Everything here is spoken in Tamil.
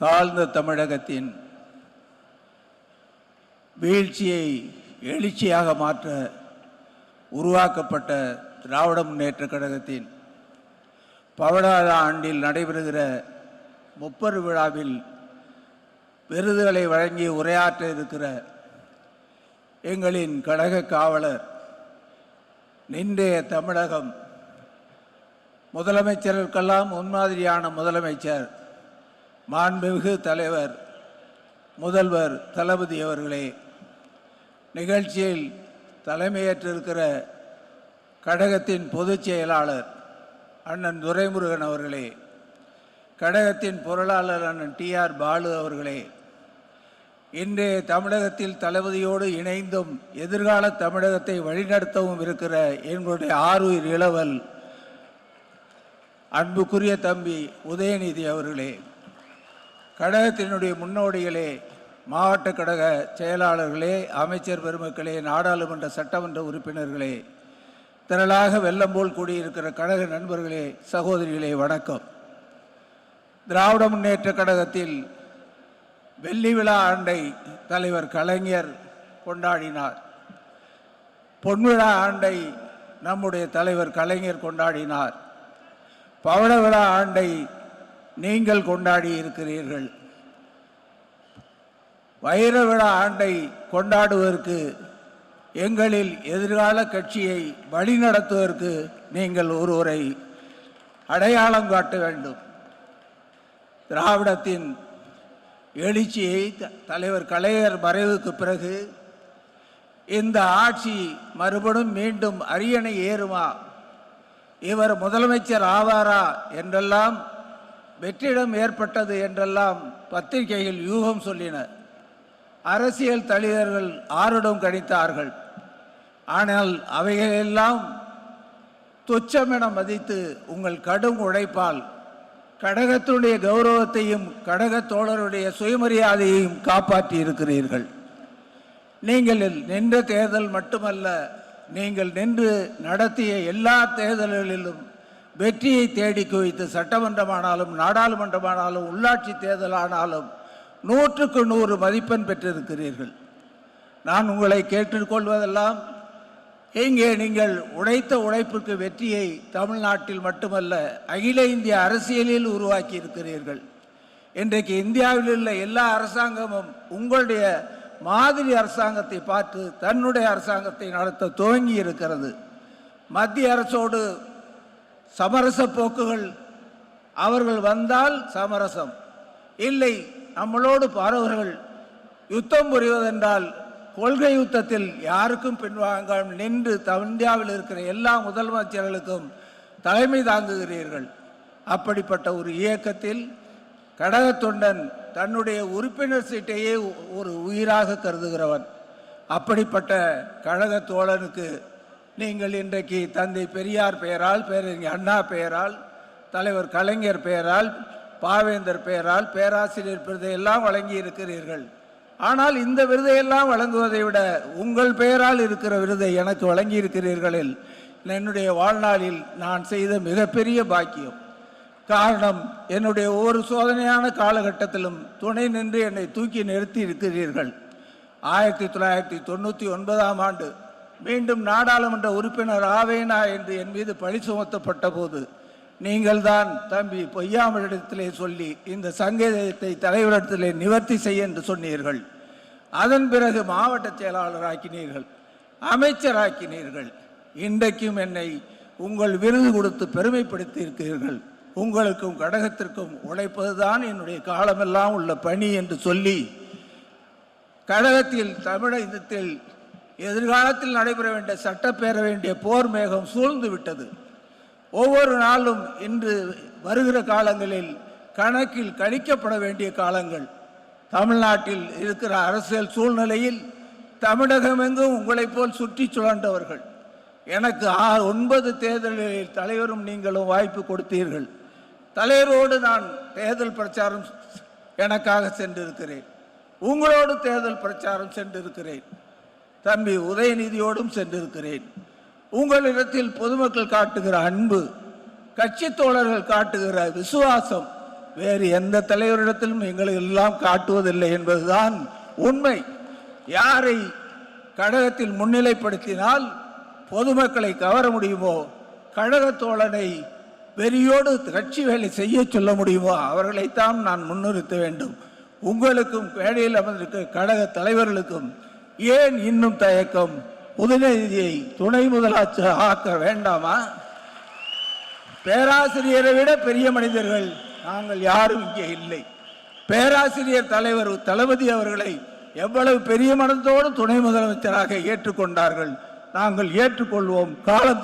தாழ்ந்த தமிழகத்தின் வீழ்ச்சியை எழுச்சியாக மாற்ற உருவாக்கப்பட்ட திராவிட முன்னேற்ற கழகத்தின் பவடாத ஆண்டில் நடைபெறுகிற முப்பெரு விழாவில் விருதுகளை வழங்கி உரையாற்ற இருக்கிற எங்களின் கழக காவலர் நின்றைய தமிழகம் முதலமைச்சருக்கெல்லாம் முன்மாதிரியான முதலமைச்சர் மாண்புமிகு தலைவர் முதல்வர் தளபதி அவர்களே நிகழ்ச்சியில் தலைமையேற்றிருக்கிற கழகத்தின் பொதுச் செயலாளர் அண்ணன் துரைமுருகன் அவர்களே கழகத்தின் பொருளாளர் அண்ணன் டி ஆர் பாலு அவர்களே இன்றைய தமிழகத்தில் தளபதியோடு இணைந்தும் எதிர்கால தமிழகத்தை வழிநடத்தவும் இருக்கிற எங்களுடைய ஆறுயிர் இளவல் அன்புக்குரிய தம்பி உதயநிதி அவர்களே கழகத்தினுடைய முன்னோடிகளே மாவட்ட கழக செயலாளர்களே அமைச்சர் பெருமக்களே நாடாளுமன்ற சட்டமன்ற உறுப்பினர்களே திரளாக வெள்ளம் போல் கூடியிருக்கிற கழக நண்பர்களே சகோதரிகளே வணக்கம். திராவிட முன்னேற்ற கழகத்தில் வெள்ளி விழா ஆண்டை தலைவர் கலைஞர் கொண்டாடினார். பொன்விழா ஆண்டை நம்முடைய தலைவர் கலைஞர் கொண்டாடினார். பவள விழா ஆண்டை நீங்கள் கொண்டாடி இருக்கிறீர்கள். வைர விழா ஆண்டை கொண்டாடுவதற்கு எங்களில் எதிர்கால கட்சியை வழிநடத்துவதற்கு நீங்கள் ஒருவரை அடையாளம் காட்ட வேண்டும். திராவிடத்தின் எழுச்சியை த- தலைவர் கலைஞர் மறைவுக்கு பிறகு இந்த ஆட்சி மறுபடியும் மீண்டும் அரியணை ஏறுமா? இவர் முதலமைச்சர் ஆவாரா? என்றெல்லாம் வெற்றிடம் ஏற்பட்டது என்றெல்லாம் பத்திரிகையில் யூகம் சொல்லின. அரசியல் தலைவர்கள் ஆருடம் கணித்தார்கள். ஆனால் அவைகளெல்லாம் துச்சமென மதித்து உங்கள் கடும் உழைப்பால் கடகத்தினுடைய கௌரவத்தையும் கடக தோழருடைய சுயமரியாதையையும் காப்பாற்றி இருக்கிறீர்கள். நீங்கள் நின்ற தேர்தல் மட்டுமல்ல நீங்கள் நின்று நடத்திய எல்லா தேர்தல்களிலும் வெற்றியை தேடி குவித்து சட்டமன்றமானாலும் நாடாளுமன்றமானாலும் உள்ளாட்சி தேர்தலானாலும் நூற்றுக்கு நூறு மதிப்பெண் பெற்றிருக்கிறீர்கள். நான் உங்களை கேட்டுக்கொள்வதெல்லாம் இங்கே நீங்கள் உழைத்த உழைப்புக்கு வெற்றியை தமிழ்நாட்டில் மட்டுமல்ல அகில இந்திய அரசியலில் உருவாக்கி இருக்கிறீர்கள் இன்றைக்கு இந்தியாவில் உள்ள எல்லா அரசாங்கமும் உங்களுடைய மாதிரி அரசாங்கத்தை பார்த்து தன்னுடைய அரசாங்கத்தை நடத்த துவங்கி இருக்கிறது மத்திய அரசோடு சமரச போக்குகள். அவர்கள் வந்தால் சமரசம். இல்லை நம்மளோடு பாரவர்கள் யுத்தம் புரிவதென்றால் கொள்கை யுத்தத்தில் யாருக்கும் பின்வாங்க நின்று த- இந்தியாவில் இருக்கிற எல்லா முதலமைச்சர்களுக்கும் தலைமை தாங்குகிறீர்கள். அப்படிப்பட்ட ஒரு இயக்கத்தில் கடகத் தொண்டன் தன்னுடைய உறுப்பினர் சீட்டையே ஒரு உயிராக கருதுகிறவன். அப்படிப்பட்ட கழக தோழனுக்கு நீங்கள் இன்றைக்கு தந்தை பெரியார் பெயரால் பேரறிஞர் அண்ணா பெயரால் தலைவர் கலைஞர் பெயரால் பாவேந்தர் பெயரால் பேராசிரியர் விருதையெல்லாம் வழங்கி இருக்கிறீர்கள். ஆனால் இந்த விருதையெல்லாம் வழங்குவதை விட உங்கள் பெயரால் இருக்கிற விருதை எனக்கு வழங்கி இருக்கிறீர்களில் என்னுடைய வாழ்நாளில் நான் செய்த மிகப்பெரிய பாக்கியம். காரணம் என்னுடைய ஒவ்வொரு சோதனையான காலகட்டத்திலும் துணை நின்று என்னை தூக்கி நிறுத்தி இருக்கிறீர்கள். ஆயிரத்தி தொள்ளாயிரத்தி தொண்ணூற்றி ஒன்பதாம் ஆண்டு மீண்டும் நாடாளுமன்ற உறுப்பினர் ஆவேனா என்று என் மீது பழி சுமத்தப்பட்ட போது நீங்கள்தான் தம்பி பொய்யாமலிடத்திலே சொல்லி இந்த சங்கேதத்தை தலைவரிடத்திலே நிவர்த்தி செய்ய என்று சொன்னீர்கள். அதன் பிறகு மாவட்ட செயலாளராக்கினீர்கள் அமைச்சராக்கினீர்கள். இன்றைக்கும் என்னை உங்கள் விருது கொடுத்து பெருமைப்படுத்தி இருக்கிறீர்கள் உங்களுக்கும் கடகத்திற்கும் உழைப்பதுதான் என்னுடைய காலமெல்லாம் உள்ள பணி என்று சொல்லி கழகத்தில் தமிழகத்தில் எதிர்காலத்தில் நடைபெற வேண்டிய சட்டப்பேற வேண்டிய போர் மேகம் சூழ்ந்து விட்டது. ஒவ்வொரு நாளும் இன்று வருகிற காலங்களில் கணக்கில் கணிக்கப்பட வேண்டிய காலங்கள். தமிழ்நாட்டில் இருக்கிற அரசியல் சூழ்நிலையில் தமிழகமெங்கும் உங்களைப் போல் சுற்றி சுழன்றவர்கள். எனக்கு ஆ ஒன்பது தேர்தல்களில் தலைவரும் நீங்களும் வாய்ப்பு கொடுத்தீர்கள். தலைவரோடு நான் தேர்தல் பிரச்சாரம் எனக்காக சென்றிருக்கிறேன். உங்களோடு தேர்தல் பிரச்சாரம் சென்றிருக்கிறேன். தம்பி உதயநிதியோடும் சென்றிருக்கிறேன். உங்களிடத்தில் பொதுமக்கள் காட்டுகிற அன்பு கட்சி தோழர்கள் காட்டுகிற விசுவாசம் வேறு எந்த தலைவரிடத்திலும் எங்களை எல்லாம் காட்டுவதில்லை என்பதுதான் உண்மை. யாரை கழகத்தில் முன்னிலைப்படுத்தினால் பொதுமக்களை கவர முடியுமோ கழக தோழனை வெறியோடு கட்சி வேலை செய்ய சொல்ல முடியுமோ அவர்களைத்தான் நான் முன்னிறுத்த வேண்டும். உங்களுக்கும் வேலையில் அமர்ந்திருக்க கழக தலைவர்களுக்கும் ஏன் இன்னும் தயக்கம்? உதயநிதியை துணை முதலாச்சர் ஆக்க வேண்டாமா? பேராசிரியரை விட பெரிய மனிதர்கள் நாங்கள் யாரும் இங்கே இல்லை. பேராசிரியர் தலைவர் தளபதி அவர்களை எவ்வளவு பெரிய மனத்தோடு துணை முதலமைச்சராக ஏற்றுக்கொண்டார்கள்? நாங்கள் ஏற்றுக்கொள்வோம். காலம்